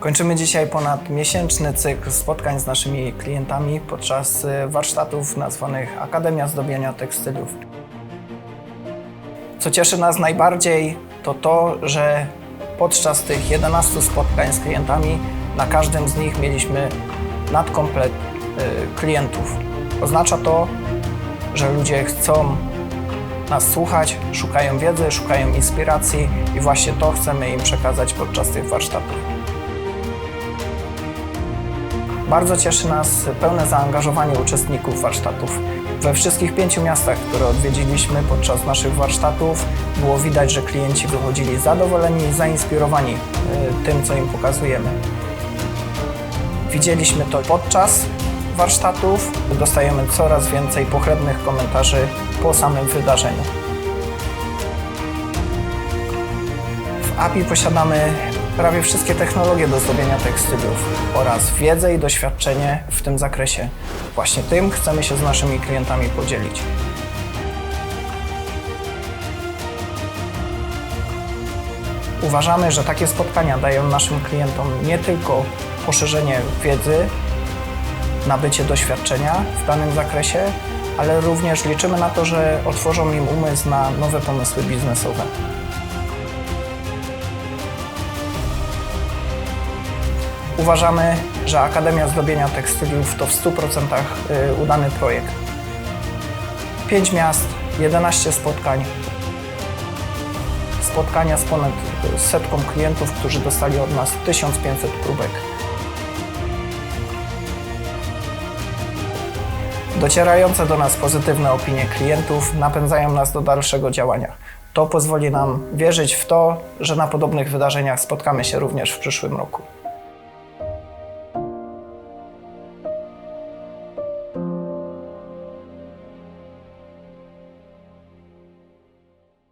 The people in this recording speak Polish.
Kończymy dzisiaj ponad miesięczny cykl spotkań z naszymi klientami podczas y, warsztatów nazwanych Akademia Zdobienia Tekstyliów. Co cieszy nas najbardziej, to to, że podczas tych 11 spotkań z klientami na każdym z nich mieliśmy nadkomplet y, klientów. Oznacza to, że ludzie chcą nas słuchać, szukają wiedzy, szukają inspiracji i właśnie to chcemy im przekazać podczas tych warsztatów. Bardzo cieszy nas pełne zaangażowanie uczestników warsztatów. We wszystkich pięciu miastach, które odwiedziliśmy podczas naszych warsztatów, było widać, że klienci wychodzili zadowoleni i zainspirowani y, tym, co im pokazujemy. Widzieliśmy to podczas warsztatów. Dostajemy coraz więcej pochlebnych komentarzy po samym wydarzeniu. W API posiadamy prawie wszystkie technologie do zdobienia tekstyliów oraz wiedzę i doświadczenie w tym zakresie. Właśnie tym chcemy się z naszymi klientami podzielić. Uważamy, że takie spotkania dają naszym klientom nie tylko poszerzenie wiedzy, nabycie doświadczenia w danym zakresie, ale również liczymy na to, że otworzą im umysł na nowe pomysły biznesowe. Uważamy, że Akademia Zdobienia Tekstyliów to w 100% y, udany projekt. 5 miast, 11 spotkań, spotkania z ponad setką klientów, którzy dostali od nas 1500 próbek. Docierające do nas pozytywne opinie klientów napędzają nas do dalszego działania. To pozwoli nam wierzyć w to, że na podobnych wydarzeniach spotkamy się również w przyszłym roku.